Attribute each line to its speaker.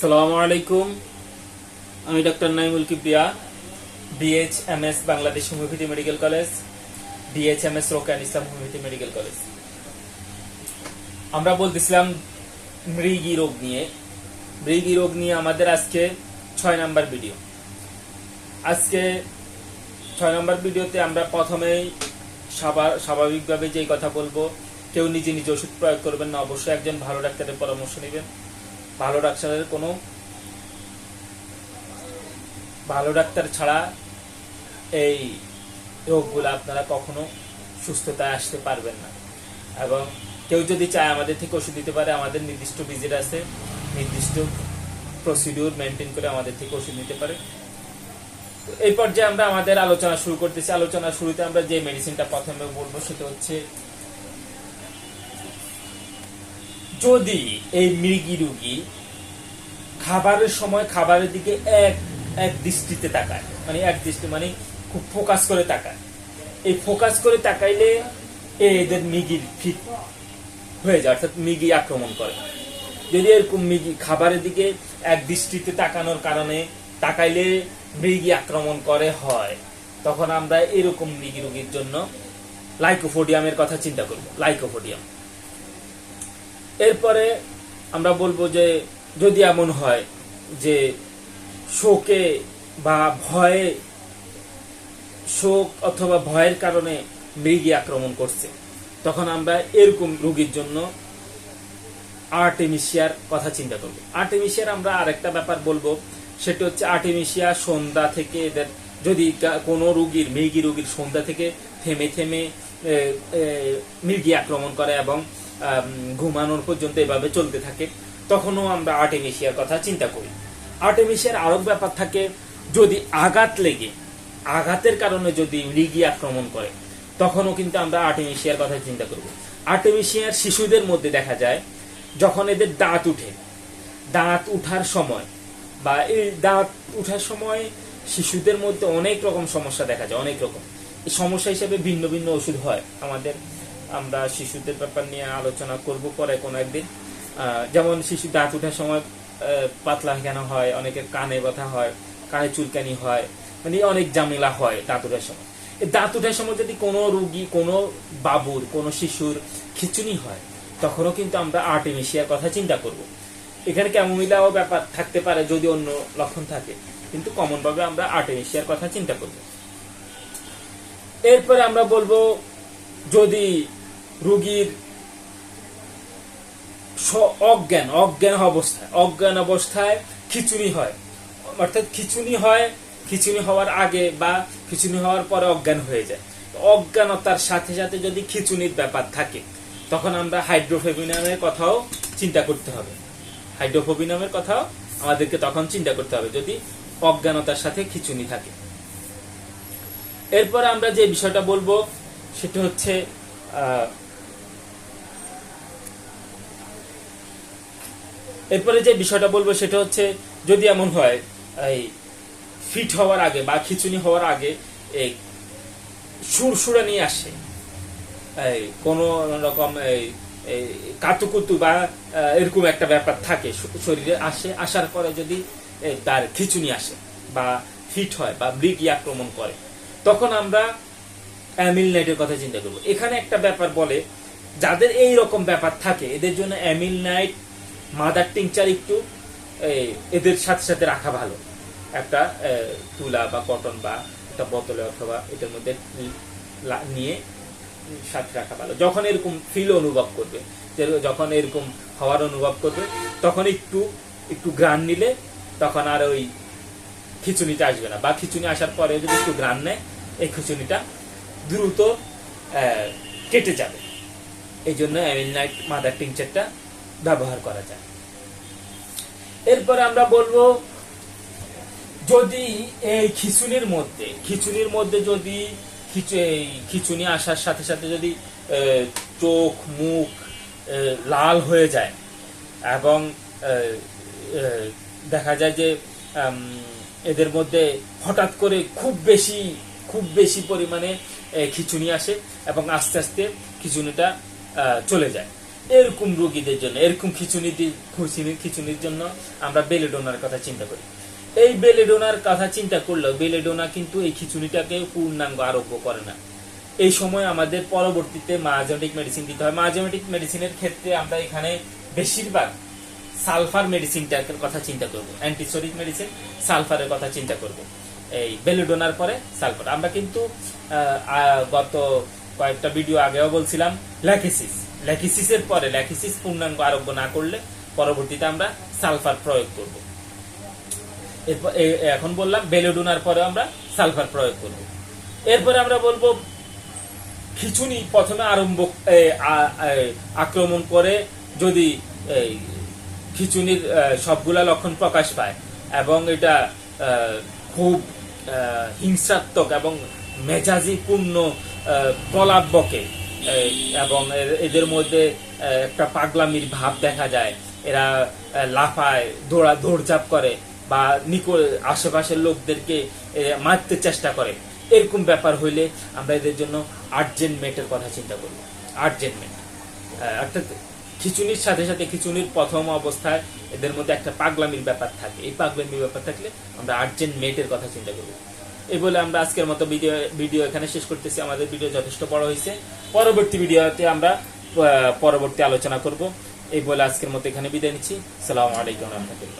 Speaker 1: সালামু আলাইকুম। আমি doctor Naimul Kibria B H M S Bangladesh homeopathy medical college B H M S Rokan ইসলাম homeopathy medical college. আমরা বলতেছিলাম মৃগী রোগ নিয়ে। মৃগী রোগ নিয়ে আমাদের আজকে ছয় নাম্বার ভিডিও। আজকে ছয় নম্বর ভিডিওতে আমরা প্রথমেই স্বাভাবিকভাবে যেই কথা বলব, কেউ নিজে নিজে ওষুধ প্রয়োগ করবেন না, অবশ্যই একজন ভালো ডাক্তারের পরামর্শ নেবেন। ভালো ডাক্তারের কোনো ভালো ডাক্তার ছাড়া এই রোগগুলো আপনারা কখনো সুস্থতায় আসতে পারবেন না। এবং কেউ যদি চায় আমাদের থেকে ওষুধ দিতে পারে, আমাদের নির্দিষ্ট ভিজিট আছে, নির্দিষ্ট প্রসিডিউর মেনটেন করে আমাদের থেকে ওষুধ নিতে পারে। এই পর্যায়ে আমরা আমাদের আলোচনা শুরু করতেছি। আলোচনা শুরুতে আমরা যে মেডিসিনটা প্রথমে বলব, সেটা হচ্ছে যদি এই মৃগী রুগী খাবারের সময় খাবারের দিকে এক এক দৃষ্টিতে তাকায় মানে এক দৃষ্টি মানে খুব ফোকাস করে তাকায়। এই ফোকাস করে তাকাইলে এদের মিগির ফিট হয়ে যায়, অর্থাৎ মিগি আক্রমণ করে। যদি এরকম মিগি খাবারের দিকে এক দৃষ্টিতে তাকানোর কারণে তাকাইলে মৃগী আক্রমণ করে হয়, তখন আমরা এরকম মৃগী রোগীর জন্য লাইকোফোডিয়ামের কথা চিন্তা করব, লাইকোফোডিয়াম। এরপরে আমরা বলব যে যদি এমন হয় যে শোকে বা ভয়ে, শোক অথবা ভয়ের কারণে মৃগী আক্রমণ করছে, তখন আমরা এরকম রোগীর জন্য আর্টেমিশিয়ার কথা চিন্তা করব। আর্টেমিশিয়ার আমরা আরেকটা ব্যাপার বলব, সেটা হচ্ছে আর্টেমিশিয়া সন্ধ্যা থেকে এদের যদি কোনো রুগীর, মৃগী রুগীর সন্ধ্যা থেকে থেমে থেমে মৃগী আক্রমণ করে এবং ঘুমানোর পর্যন্ত এভাবে চলতে থাকে, তখনও আমরা আর্টেমিশিয়ার কথা চিন্তা করি। আর্টেমিশিয়ার আরও ব্যাপার থাকে, যদি আঘাত লেগে, আঘাতের কারণে যদি মৃগী আক্রমণ করে, তখনও কিন্তু আমরা আর্টেমিশিয়ার কথা চিন্তা করব। আর্টেমিশিয়ার শিশুদের মধ্যে দেখা যায়, যখন এদের দাঁত উঠে, দাঁত উঠার সময় বা এই দাঁত উঠার সময় শিশুদের মধ্যে অনেক রকম সমস্যা দেখা যায়, অনেক রকম। সমস্যা হিসেবে ভিন্ন ভিন্ন ওষুধ হয় আমাদের আমরা শিশুদের ব্যাপার নিয়ে আলোচনা করব পরে কোনো একদিন। যেমন শিশু দাঁত উঠার সময় পাতলা কেন হয়, অনেকের কানে ব্যথা হয়, কানে চুলকানি হয় মানে অনেক ঝামেলা হয় দাঁত উঠার সময়। দাঁত উঠার সময় যদি কোনো রুগী, কোনো বাবুর, কোনো শিশুর খিচুনি হয়, তখনও কিন্তু আমরা আর্টেমিশিয়ার কথা চিন্তা করব। এখানে ক্যামোমিলাও ব্যাপার থাকতে পারে, যদি অন্য লক্ষণ থাকে, কিন্তু কমন ভাবে আমরা আর্টেমিশিয়ার কথা চিন্তা করব। এরপরে আমরা বলব, যদি রুগীর অজ্ঞান অজ্ঞান অবস্থায় অজ্ঞান অবস্থায় খিচুনি হয়। অর্থাৎ খিচুনি হয় খিচুনি হওয়ার আগে বা খিচুনি হওয়ার পরে অজ্ঞান হয়ে যায়। অজ্ঞানতার সাথে সাথে যদি খিচুনির ব্যাপার থাকে, তখন আমরা হাইড্রোফেবিনামের কথাও চিন্তা করতে হবে। হাইড্রোফোবিনামের কথাও আমাদেরকে তখন চিন্তা করতে হবে, যদি অজ্ঞানতার সাথে খিচুনি থাকে। এরপরে আমরা যে বিষয়টা বলব, সেটা হচ্ছে এরপরে যে বিষয়টা বলব সেটা হচ্ছে, যদি এমন হয়, এই ফিট হওয়ার আগে বা খিচুনি হওয়ার আগে এই সুরসুরা নিয়ে আসে। এই কোনো রকম এই কাতুকুতু বা এরকম একটা ব্যাপার থাকে শরীরে আসে, আসার পরে যদি তার খিচুনি আসে বা ফিট হয় বা ব্রিগি আক্রমণ করে, তখন আমরা অ্যামিল নাইটের কথা চিন্তা করব। এখানে একটা ব্যাপার বলে, যাদের এই রকম ব্যাপার থাকে, এদের জন্য অ্যামিল নাইট মাদার টিংচার একটু এদের সাথে সাথে রাখা ভালো। একটা তুলা বা কটন বা একটা বোতলে অথবা এটার মধ্যে নিয়ে সাথে রাখা ভালো। যখন এরকম ফিল অনুভব করবে যখন এরকম হওয়ার অনুভব করবে, তখন একটু একটু গ্রান নিলে তখন আর ওই খিচুনিটা আসবে না। বা খিচুনি আসার পরে যদি একটু গ্রান নেয়, এই খিচুনিটা দ্রুত কেটে যাবে। এই জন্য নাইট মাদার টিংচারটা ব্যবহার করা যায়। এরপর আমরা বলব, যদি এই খিচুনির মধ্যে খিচুনির মধ্যে যদি খিচুনি আসার সাথে সাথে যদি চোখ, মুখ লাল হয়ে যায় এবং দেখা যায় যে এদের মধ্যে হঠাৎ করে খুব বেশি খুব বেশি পরিমাণে খিচুনি আসে এবং আস্তে আস্তে খিচুনিটা চলে যায়। এরকম রোগীদের জন্য, এরকম খিচুনি খুচিনি, খিচুনির জন্য আমরা বেলেডোনার কথা চিন্তা করি। এই বেলেডোনার কথা চিন্তা করলেও বেলেডোনা কিন্তু এই খিচুনিটাকে পূর্ণাঙ্গ আরোগ্য করে না। এই সময় আমাদের পরবর্তীতে মায়াজমেটিক মেডিসিন দিতে হয়। মায়াজমেটিক মেডিসিনের ক্ষেত্রে আমরা এখানে বেশিরভাগ সালফার মেডিসিনটার কথা চিন্তা করব। অ্যান্টিসোরিক মেডিসিন সালফারের কথা চিন্তা করব। এই বেলুডোনার পরে সালফার। আমরা কিন্তু গত কয়েকটা ভিডিও আগেও বলছিলাম, ল্যাকিসিস। ল্যাকিসিসের পরে ল্যাকিসিস পূর্ণাঙ্গ আরোগ্য না করলে পরবর্তীতে আমরা সালফার প্রয়োগ করব। এখন বললাম বেলুডোনার পরে আমরা সালফার প্রয়োগ করব। এরপরে আমরা বলব খিচুনি প্রথমে আরম্ভ আক্রমণ করে যদি খিচুনির সবগুলা লক্ষণ প্রকাশ পায় এবং এটা খুব হিংসাত্মক এবং মেজাজি পূর্ণ প্রলাপ বকে এবং এদের মধ্যে একটা পাগলামির ভাব দেখা যায়। এরা লাফায়, দৌড়া, দৌড়ঝাঁপ করে বা নিকো, আশেপাশের লোকদেরকে মারতে চেষ্টা করে। এরকম ব্যাপার হইলে আমরা এদের জন্য আর্জেন্ট মেটের কথা চিন্তা করব আর্জেন্ট মেট। অর্থাৎ খিচুনির সাথে সাথে খিচুনির প্রথম অবস্থায় এদের মধ্যে একটা পাগলামির ব্যাপার থাকে। এই পাগলামির ব্যাপার থাকলে আমরা আর্জেন্ট মেটের কথা চিন্তা করব এই বলে আমরা আজকের মতো ভিডিও ভিডিও এখানে শেষ করতেছি। আমাদের ভিডিও যথেষ্ট বড় হয়েছে। পরবর্তী ভিডিওতে আমরা পরবর্তী আলোচনা করব। এই বলে আজকের মতো এখানে বিদায় নিচ্ছি। সালামু আলাইকুম রহমতুল্লাহ।